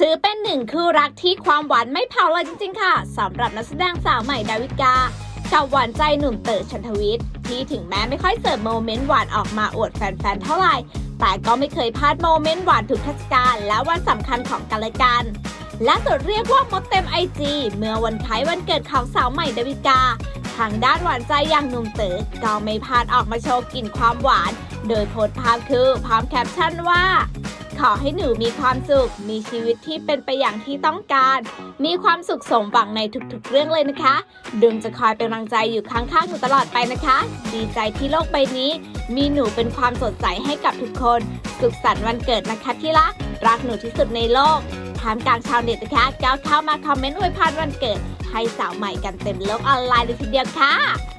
ถือเป็นหนึ่งคู่รักที่ความหวานไม่เผาเลยจริงๆค่ะสำหรับนักแสดงสาวใหม่ดาวิกา กับหวานใจหนุ่มเต๋อชันทวิทย์ที่ถึงแม้ไม่ค่อยเสิร์ฟโมเมนต์หวานออกมาอวดแฟนๆเท่าไหร่ แต่ก็ไม่เคยพลาดโมเมนต์หวานทุกเทศกาลและวันสำคัญของกันและกันและสุดเรียกว่ามดเต็มไอจีเมื่อวันคล้ายวันเกิดของสาวใหม่ดาวิกา ทางด้านหวานใจอย่างหนุ่มเต๋อก็ไม่พลาดออกมาโชว์กลิ่นความหวาน โดยโพสต์ภาพคือพร้อมแคปชั่นว่า ขอให้หนูมีความสุข มีชีวิตที่เป็นไปอย่างที่ต้องการ มีความสุขสมหวังในทุกๆ เรื่องเลยนะคะ ดุงจะคอยเป็นกำลังใจอยู่ข้างๆหนูตลอดไปนะคะ ดีใจที่โลกใบนี้ มีหนูเป็นความสดใสให้กับทุกคน สุขสันต์วันเกิดนะคะที่รัก รักหนูที่สุดในโลกทามกลางชาวเน็ตนะคะก้าวเข้ามาคอมเมนต์อวยพรวันเกิด ให้สาวใหม่กันเต็มโลกออนไลน์เลยทีเดียวค่ะ